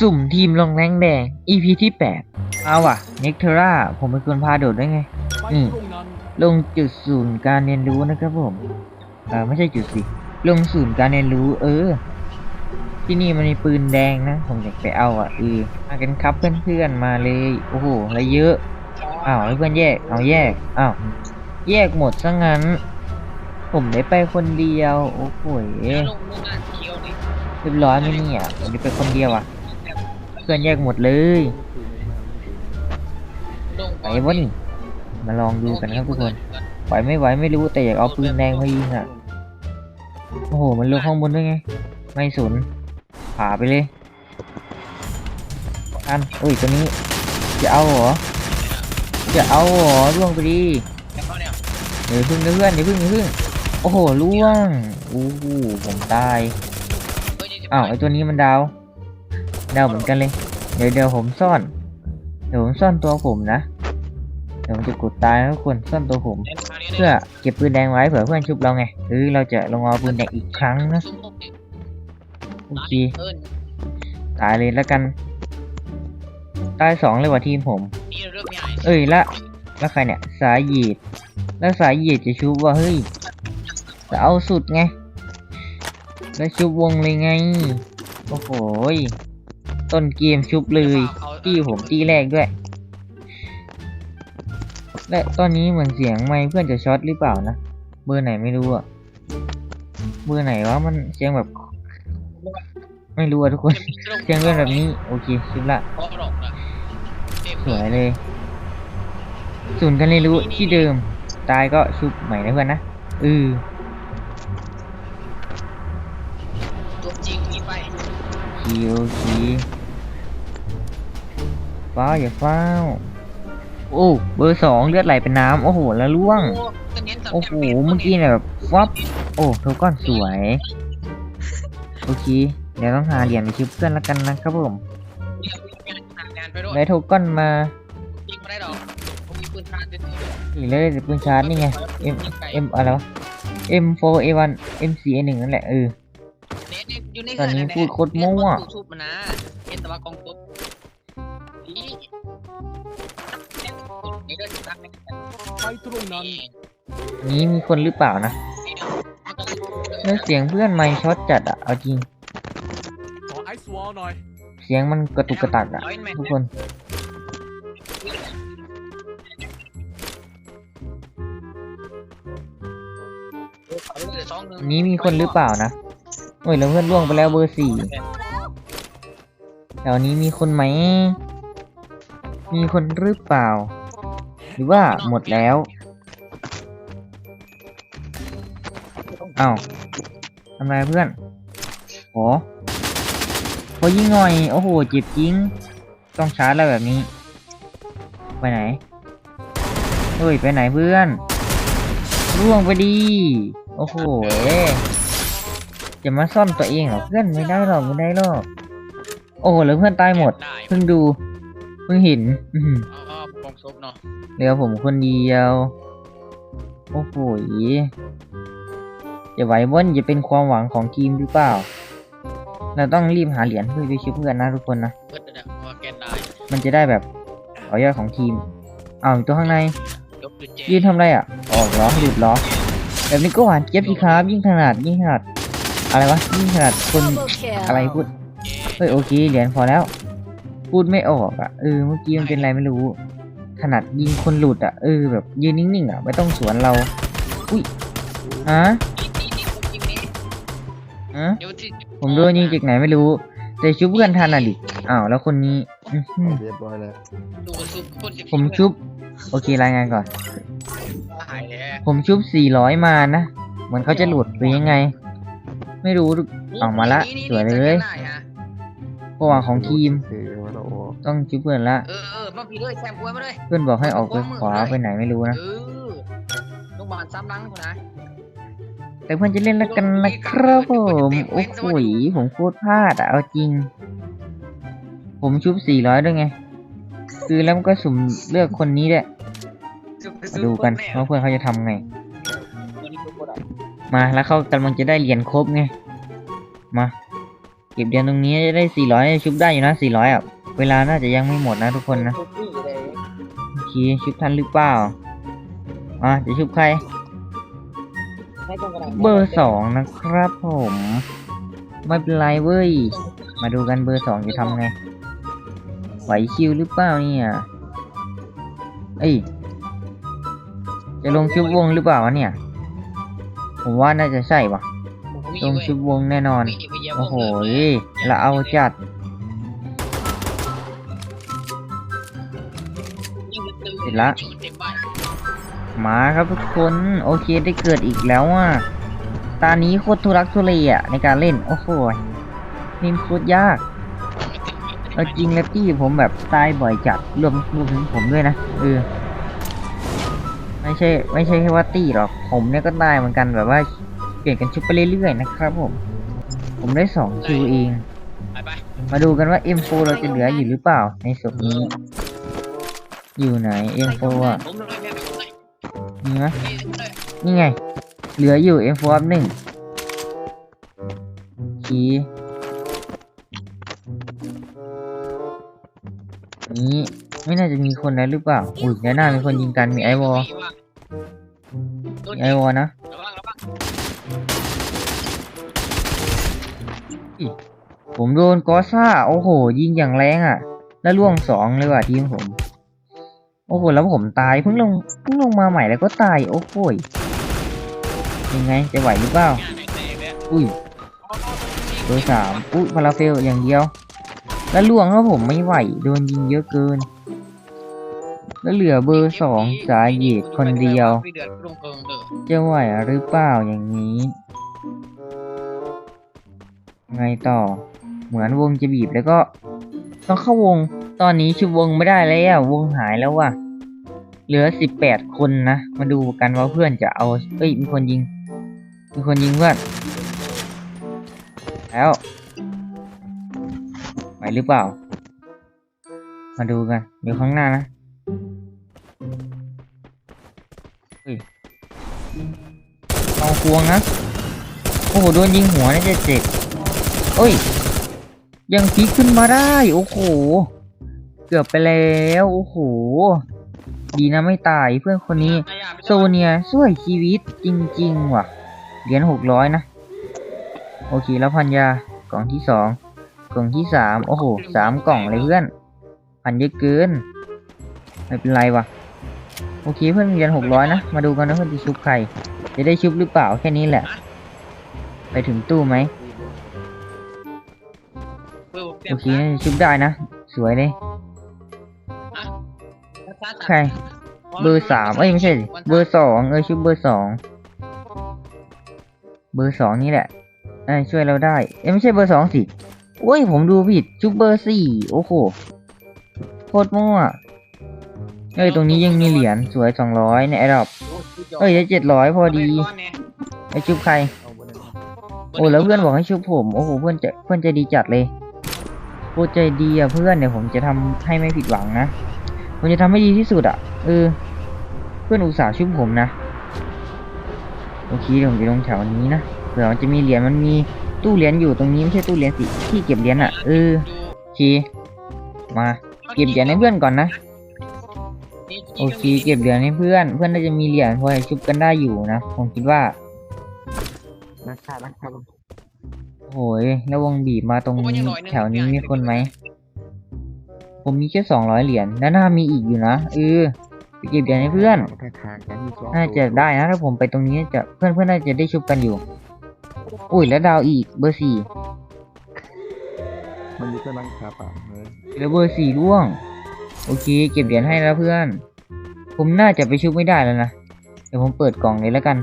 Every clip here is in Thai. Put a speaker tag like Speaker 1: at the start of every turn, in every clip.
Speaker 1: สุ่มทีมลงแรงแดง EP ที่ 8 เอาว่ะเน็กเทราผมเป็นคนพาโดดได้ไงอืมลงจุดศูนย์การเรียนรู้นะครับผม เออไม่ใช่จุดสิ ลงศูนย์การเรียนรู้ เออ ที่นี่มันมีปืนแดงนะ ผมอยากไปเอาอะเออมากันครับเพื่อนๆมาเลย โอ้โหอะไรเยอะ อ้าวให้เพื่อนแยก เอาแยก อ้าว แยกหมดซะงั้น ผมได้ไปคนเดียว โอ้โห
Speaker 2: เดี๋ยวลงลงอะเคียวดิ
Speaker 1: เรียบร้อยไหมเนี่ยผมได้ไปคนเดียวอะ เพื่อนแยกหมดเลย
Speaker 2: ลง
Speaker 1: ไหววะนี่มาลองดูกันนะครับทุกคนไหวไม่ไหวไม่รู้แต่อยากเอาปืนแดงมายิงอะโอ้โหมันลงข้างบนด้วยไง ไม่สนผ่าไปเลยอันเอ้ยตัวนี้ จะเอาเหรอ จะเอาเหรอล่วงไปดิ
Speaker 2: แล้วเขาเนี่ย
Speaker 1: เดี๋ยวพึ่งนะเพื่อนเดี๋ยวพึ่งเดี๋ยวพึ่งโอ้โหล่วงอู้หูผมตาย
Speaker 2: เฮ้ยนี่จะ
Speaker 1: อ้าวไอตัวนี้มันดาว ดาเหมือนกันเลย เดี๋ยวเดี๋ยวผมซ่อน เดี๋ยวผมซ่อนตัวผมนะ เดี๋ยวผมจะกดตายนะทุกคนซ่อนตัวผม เพื่อเก็บปืนแดงไว้เผื่อเพื่อนชุบเราไง หรือเราจะลงเอาปืนแดงอีกครั้งนะโอเคตายเลยแล้วกัน ตายสองเลยว่ะทีมผม
Speaker 2: เอ้
Speaker 1: ยละแล้วใครเนี่ย สายหยีด แล้วสายหยีดจะชุบว่าเฮ้ยจะเอาสุดไง แล้วชุบวงเลยไง โอ้โห ต้นเกมชุบเลยตีผมตีแรกด้วย และตอนนี้เหมือนเสียงไมค์เพื่อนจะช็อตหรือเปล่านะ เบอร์ไหนไม่รู้อะเบอร์ไหนวะมันเสียงแบบ ไม่รู้อะทุกคน เสียงเพื่อนแบบนี้ โอเคชิบละ
Speaker 2: เพราะหรอกนะเต็ม
Speaker 1: สวยเลยศูนย์การเรียนรู้ที่เดิม ตายก็ชุบใหม่นะเพื่อนนะเออ
Speaker 2: ตัวจริงมีไป
Speaker 1: คี โอคีฟ้าวอย่าฟ้าวโอ้เบอร์สองเลือดไหลเป็นน้ำโอ้โหแล้วล่วง
Speaker 2: โอ้
Speaker 1: โหเมื่อกี้เนี่ยแบบฟับโอ้โทก้อนสวย โอเคเดี๋ยวต้องหาเหรียญไปชิปเพื่อนและกันนะครับผม
Speaker 2: เรียกวิ่งงานได้
Speaker 1: โทก้อนมา
Speaker 2: ยิงไม่ได้หรอกผมมีปืนทานเต็มที่
Speaker 1: นี่เลยปืนชาร์จนี่ไง M M อะไรวะ M4 A1 M4 A1 นั่นแหละเออ
Speaker 2: น็ตอยู่ใน
Speaker 1: ตอนนี้พูดโคตรมั่ว
Speaker 2: ทุบมันนะเห็นแต่ว่ากองตุ๊บนี่นี่ก็ทัก
Speaker 3: ไปตรงนั้น
Speaker 1: อันนี้มีคนหรือเปล่านะแล้วเสียงเพื่อนไม่ช็อตจัดอะเอาจริง
Speaker 3: ขอไอซ์วอลหน่อย
Speaker 1: เสียงมันกระตุกกระตักอะทุกคนอันนี้มีคนหรือเปล่านะ โอ้ยแล้วเพื่อนล่วงไปแล้วเบอร์สี่แถวนี้มีคนไหม มีคนหรือเปล่า หรือว่าหมดแล้วอ้าวทำไรเพื่อนโอ้พอยิงหน่อย โอ้โหเจ็บจริง ต้องชาร์จแล้วแบบนี้ ไปไหน เฮ้ย ไปไหนเพื่อนร่วงไปดี โอ้โหเอ๊ะจะมาซ่อมตัวเองเหรอเพื่อนไม่ได้หรอกไม่ได้หรอกโอ้โหแล้วเพื่อนตายหมด
Speaker 2: ได้
Speaker 1: เพิ่งดูเพิ่งเห็น อื้อหือ
Speaker 2: อ๋อกองซุปเนาะ
Speaker 1: เหลือผมคนเดียวโอ้โหจะไหวว่นจะเป็นความหวังของทีมหรือเปล่า เราต้องรีบหาเหรียญเพื่อไปช่วยเพื่อนนะทุกคนนะ
Speaker 2: เพื่อนเนี่ยพอแกนได้
Speaker 1: มันจะได้แบบต่อยอดของทีมอ้าวตัวข้างใน
Speaker 2: ยกจุดเจ
Speaker 1: ยืนทำอะไรอะ ออกล้อหลุดล้อแบบนี้ก็หวานเจี๊ยบสิครับยิ่งขนาดยิ่งขนาด อะไรวะยิ่งขนาดคนอะไรพูดเฮ้ยโอเคเหรียญพอแล้ว พูดไม่ออกอะเออเมื่อกี้มันเป็นอะไรไม่รู้ ขนาดยิงคนหลุดอะเออแบบยืนนิ่งๆอะไม่ต้องสวนเรา อุ้ยฮะ
Speaker 2: นี่นี่นี่นี่
Speaker 1: ฮะ
Speaker 2: เดี๋ยวที่
Speaker 1: ผมโดนยิงจากไหนไม่รู้ แต่ชุบเพื่อนทันอะดิอ้าวแล้วคนนี้อื้อหือ
Speaker 4: เรียบร้อยแล้ว
Speaker 2: ดูซุปคนที่
Speaker 1: ผมชุบ โอเครายงานก่อน
Speaker 2: หายแล้ว
Speaker 1: ผมชุบ400มานะ เหมือนเขาจะหลุดหรือยังไง ไม่รู้ ออกมาละสวยเลยประวังของทีม
Speaker 4: คือว่าเรา
Speaker 1: ต้องชุบเพื่อนละ
Speaker 2: เออเออมาพี่เลยแซมป่วยมาเลย
Speaker 1: เพื่อนบอกให้ออกไปขวาไปไหนไม่รู้นะ
Speaker 2: เออโรงพยาบาลซ้ำลังคนนะ
Speaker 1: แต่เพื่อนจะเล่นแล้วกันนะครับผมโอ้โหผมโคตรพลาดอะเอาจริง ผมชุบ400ด้วยไง คือแล้วมันก็สุ่มเลือกคนนี้แหละมาดูกันว่าเพื่อนเขาจะทำไง มาแล้วเขากำลังจะได้เหรียญครบไง มาเก็บเหรียญตรงนี้จะได้สี่ร้อยชุบได้อยู่นะสี่ร้อยอะ เวลาน่าจะยังไม่หมดนะทุกคนนะโอเคชุบทันหรือเปล่า อะจะชุบใคร เบอร์สองนะครับผม ไม่เป็นไรเว้ย มาดูกันเบอร์สองจะทำไง ไหวคิวหรือเปล่าเนี่ยเอ้ยจะลงชุบวงหรือเปล่าวะเนี่ย ผมว่าน่าจะใช่ปะ
Speaker 2: มี
Speaker 1: ลง
Speaker 2: เว้ย
Speaker 1: ชุบวงแน่นอน
Speaker 2: มีอยู่เยอะ
Speaker 1: โอ้โห
Speaker 2: เลย
Speaker 1: ละเอาจัด
Speaker 2: ยิ่งมันตึง
Speaker 1: เสร็จละ
Speaker 2: ยิ่งมันเต็มบ้าน
Speaker 1: มาครับทุกคน โอเคได้เกิดอีกแล้วอะ ตานี้โคตรทุรักทุเลอะในการเล่น โอ้โหนี่โคตรยากเอาจริงแล้วพี่ผมแบบตายบ่อยจัดรวมรวมถึงผมด้วยนะเออ ไม่ใช่ไม่ใช่แค่ว่าตี้หรอกผมเนี่ยก็ตายเหมือนกันแบบว่าเปลี่ยนกันชุบไปเรื่อยๆนะครับผม ผมได้สองคิวเอง
Speaker 2: ไปไป
Speaker 1: มาดูกันว่า M4 เราจะเหลืออยู่หรือเปล่า ในศพนี้ อยู่ไหน M4 อะ
Speaker 2: ผมเลยแม่ผมเลย
Speaker 1: มีไหม
Speaker 2: เอ้ยเลย
Speaker 1: นี่ไง เหลืออยู่ M4 อัพหนึ่งคีนี้ไม่น่าจะมีคนแล้วหรือเปล่า อุ้ยด้านหน้ามีคนยิงกันมีไอวอล
Speaker 2: โด น
Speaker 1: มีไอวอลนะ
Speaker 2: ระวังระวัง
Speaker 1: ผมโดนกอซ่า โอ้โห ยิงอย่างแรงอะ แล้วล่วงสองเลยว่ะทีมผม โอ้โห แล้วผมตายเพิ่งลงเพิ่งลงมาใหม่แล้วก็ตาย โอ้โหยยังไงจะไหวหรือเปล่า
Speaker 2: งานไม่แตกเลย
Speaker 1: อุ้ยเบอร์สามอุ้ยพาราเฟลอย่างเดียว แล้วล่วงแล้วผมไม่ไหว โดนยิงเยอะเกิน แล้วเหลือเบอร์สองสายเหยียดคนเดียว
Speaker 2: พี่เดือดลงเพิงเด้อ
Speaker 1: จะไหวหรือเปล่าอย่างนี้ ไงต่อ เหมือนวงจะบีบแล้วก็ ต้องเข้าวง ตอนนี้ชุบวงไม่ได้แล้ววงหายแล้วว่ะ เหลือสิบแปดคนนะ มาดูกันว่าเพื่อนจะเอา เอ้ยมีคนยิง มีคนยิงเพื่อน แล้วไหวหรือเปล่า มาดูกัน เดี๋ยวข้างหน้านะ เอาควงนะ โอ้โห โดนยิงหัวน่าจะเจ็บเอ้ย ยังพลิกขึ้นมาได้ โอ้โห เกือบไปแล้ว โอ้โห ดีนะไม่ตายเพื่อนคนนี้ โซเนียช่วยชีวิตจริงๆว่ะ เหรียญหกร้อยนะ โอเคแล้วพันยากล่องที่สองกล่องที่สามโอ้โหสามกล่องเลยเพื่อน พันเยอะเกิน ไม่เป็นไรว่ะ โอเคเพื่อนมีเหรียญหกร้อยนะ มาดูกันนะเพื่อนจะชุบใคร จะได้ชุบหรือเปล่าแค่นี้แหละ ไปถึงตู้ไหมโอเคชุบได้นะ สวยเลยใครเบอร์สามเอ้ยไม่ใช่เบอร์สองเอ้ชุบเบอร์สองเบอร์สองนี่แหละเอ้ช่วยเราได้เอ้ยไม่ใช่เบอร์สองสิโอ้ยผมดูผิดชุบเบอร์สี่โอ้โหโคตรมั่วเอ้ยตรงนี้ยังมีเหรียญสวยสองร้อยในไอดอบ เอ้ยเจ็ดร้อยพอดีไอชุบใคร โอ้แล้วเพื่อนบอกให้ชุบผมโอ้โหเพื่อนจะเพื่อนใจดีจัดเลยโคตรใจดีอะเพื่อนเดี๋ยวผมจะทำให้ไม่ผิดหวังนะผมจะทำให้ดีที่สุดอะเออเพื่อนอุตส่าห์ชุบผมนะโอเคเดี๋ยวผมจะลงแถวนี้นะเผื่อมันจะมีเหรียญมันมีตู้เหรียญอยู่ตรงนี้ไม่ใช่ตู้เหรียญสิที่เก็บเหรียญอะเออโอเคมาเก็บเหรียญให้เพื่อนก่อนนะ โอเคเก็บเหรียญให้เพื่อน เพื่อนน่าจะมีเหรียญพอจะชุบกันได้อยู่นะ ผมคิดว่า
Speaker 4: นะครับนะครับ
Speaker 1: โอ้ยแล้ววงบีบมาตรงแถวนี้มีคนไหม ผมมีแค่สองร้อยเหรียญแล้วน่ามีอีกอยู่นะเออไปเก็บเหรียญให้เพื่อน
Speaker 4: แค่ทางกันที่สอง
Speaker 1: น่าจะได้นะถ้าผมไปตรงนี้จะเพื่อนเพื่อนน่าจะได้ชุบกันอยู่ อุ้ยแล้วดาวอีกเบอร์สี่
Speaker 4: มันมีเพื่อนบ้างครับอะเฮ้ย
Speaker 1: แล้วเบอร์สี่ร่วง โอเค เก็บเหรียญให้แล้วเพื่อน ผมน่าจะไปชุบไม่ได้แล้วนะ เดี๋ยวผมเปิดกล่องเลยแล้วกัน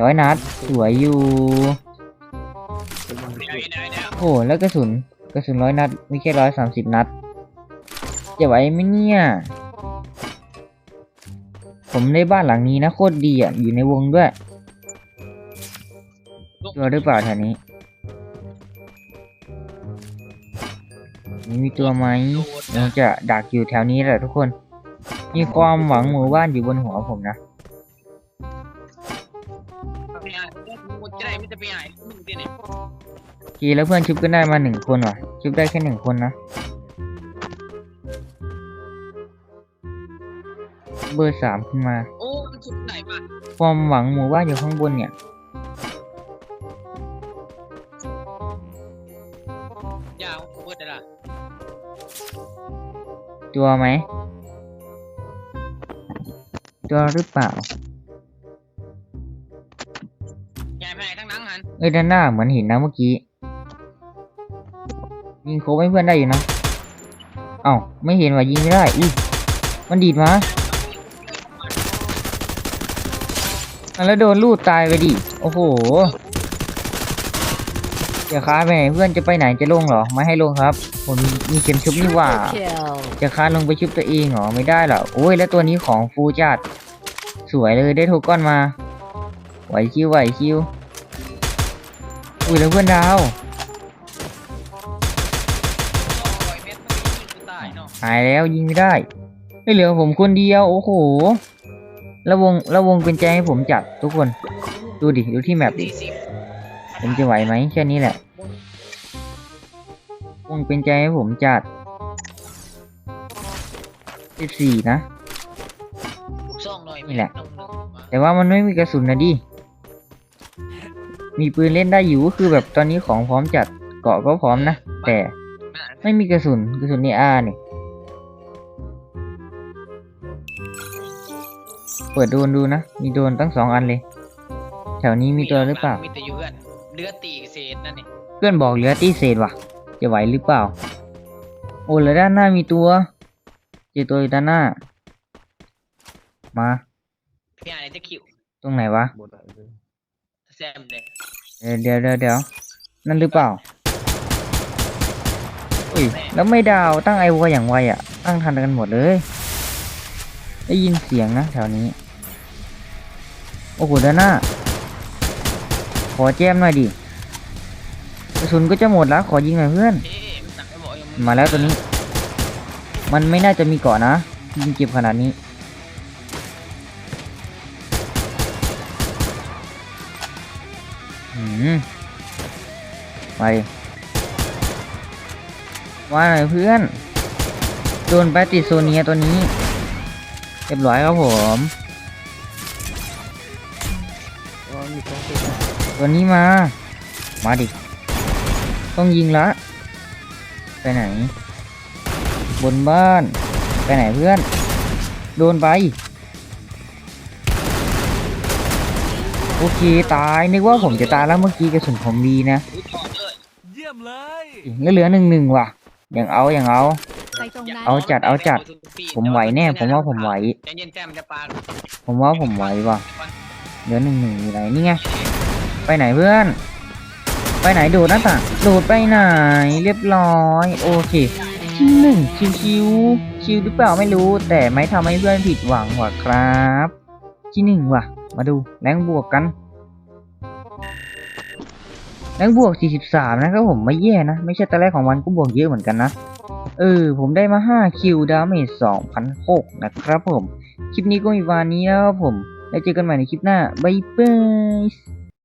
Speaker 1: ร้อยนัดสวยอยู่โอ้โหแล้วกระสุนกระสุนร้อยนัดมีแค่ร้อยสามสิบนัดจะไหวไหมเนี่ย ผมได้บ้านหลังนี้นะโคตรดีอะอยู่ในวงด้วยตัวหรือเปล่าแถวนี้ มีตัวไหมเราจะดักอยู่แถวนี้แหละทุกคน มีความหวังหมู่บ้านอยู่บนหัวผมนะ
Speaker 2: ไปไหนมึงจะได้ไม่จะไปไหนมึงเนี่ย
Speaker 1: เคแล้วเพื่อนชุบก็ได้มาหนึ่งคนว่ะ ชุบได้แค่หนึ่งคนนะ เบอร์สามขึ้นมา
Speaker 2: โอ้มันสุดไหนวะ
Speaker 1: ความหวังหมู่บ้านอยู่ข้างบนเนี่ย
Speaker 2: ยาวเปิดได้ละ
Speaker 1: ตัวไหม ตัวหรือเปล่า
Speaker 2: ยายไปไหนทั้งนั้นหัน
Speaker 1: เอ้ยด้านหน้าเหมือนเห็นนะเมื่อกี้ ยิงโคบให้เพื่อนได้อยู่นะ เอ้าไม่เห็นว่ายิงไม่ได้อุ้ยมันดีดมาอะแล้วโดนลูดตายไปดิ โอ้โห จะค้าไปไหนเพื่อนจะไปไหนจะลงเหรอไม่ให้ลงครับ ผมมีเข็มชุบนี่หว่า จะค้าลงไปชุบตัวเองเหรอไม่ได้หรอโอ้ยแล้วตัวนี้ของฟูจัดสวยเลยได้โทก้อนมาไหวคิวไหวคิวอุ้ยแล้วเพื่อนดาวหายแล้วยิงไม่ได้ไม่เหลือผมคนเดียวโอ้โหแล้วงแล้วงเป็นใจให้ผมจัดทุกคน ดูดิ ดูที่แมปดิ ผมจะไหวไหมแค่นี้แหละวงเป็นใจให้ผมจัดสิบสี่นะ
Speaker 2: สองหน่อย
Speaker 1: นี่แหละ
Speaker 2: เม็ดหนึ่งมา
Speaker 1: แต่ว่ามันไม่มีกระสุนนะดิ มีปืนเล่นได้อยู่ก็คือแบบตอนนี้ของพร้อมจัดเกาะก็พร้อมนะ แต่
Speaker 2: น่ะ
Speaker 1: ไม่มีกระสุนกระสุนนี่อาเนี่ยเปิดโดรนดูนะ มีโดรนตั้งสองอันเลย แถวนี้มีตัวหรือเปล่า
Speaker 2: มีแต่อยู่ เพื่อนเลือดตีเศษนั่นนี่
Speaker 1: เพื่อนบอกเหลือตีเศษว่ะ จะไหวหรือเปล่า โอ้แล้วด้านหน้ามีตัว เจอตัวอยู่ด้านหน้า มา
Speaker 2: พี่อ่านจะคิว
Speaker 1: ตรงไหนวะ
Speaker 4: บนไหนเลย
Speaker 2: แซมเลย
Speaker 1: เดี๋ยวเดี๋ยวเดี๋ยวเดี๋ยวนั่นหรือเปล่า อุ้ย แล้วไม่ดาวตั้งไอวออย่างไวอะ ตั้งทันกันหมดเลย ได้ยินเสียงนะแถวนี้ โอ้โหด้านหน้า ขอแจมหน่อยดิกระสุนก็จะหมดแล้ว ขอยิงหน่อยเพื่อน
Speaker 2: มา
Speaker 1: แล้วตัวนี้ มันไม่น่าจะมีเกาะนะ ยิงเจ็บขนาดนี้ ไปว่าหน่อยเพื่อนโดนไปติดโซเนียตัวนี้ เรียบร้อยครับผม ตัวนี้มา มาดิ ต้องยิงละ ไปไหน บนบ้าน ไปไหนเพื่อน โดนไป โอเค ตาย นึกว่าผมจะตายแล้วเมื่อกี้กระสุนผมดีนะ
Speaker 2: อุ๊ยต่อเลย
Speaker 3: เยี่ยมเลย
Speaker 1: แล้วเหลือหนึ่งหนึ่งว่ะ อย่างเอา อย่างเอา
Speaker 5: ไปตรงนั้น
Speaker 1: เอาจัด เอาจัด ผมไหวแน่ ผมว่าผมไหว
Speaker 2: ใจเย็นแซมจะปา
Speaker 1: ผมว่าผมไหวว่ะ เหลือหนึ่งหนึ่งอยู่ไหนนี่ไง ไปไหนเพื่อน ไปไหนโดดหน้าต่างโดดไปไหนเรียบร้อย โอเคที่หนึ่งชิวชิวๆชิวหรือเปล่าไม่รู้ แต่ไม่ทำให้เพื่อนผิดหวังว่ะครับ ที่หนึ่งว่ะ มาดูแรงบวกกันแรงบวก 43 นะครับผมไม่แย่นะ ไม่ใช่ตอนแรกของมันก็บวกเยอะเหมือนกันนะเออ ผมได้มา5คิวดาเมจ2,006นะครับผม คลิปนี้ก็มีวันนี้นะครับผม แล้วเจอกันใหม่ในคลิปหน้า บ๊ายบาย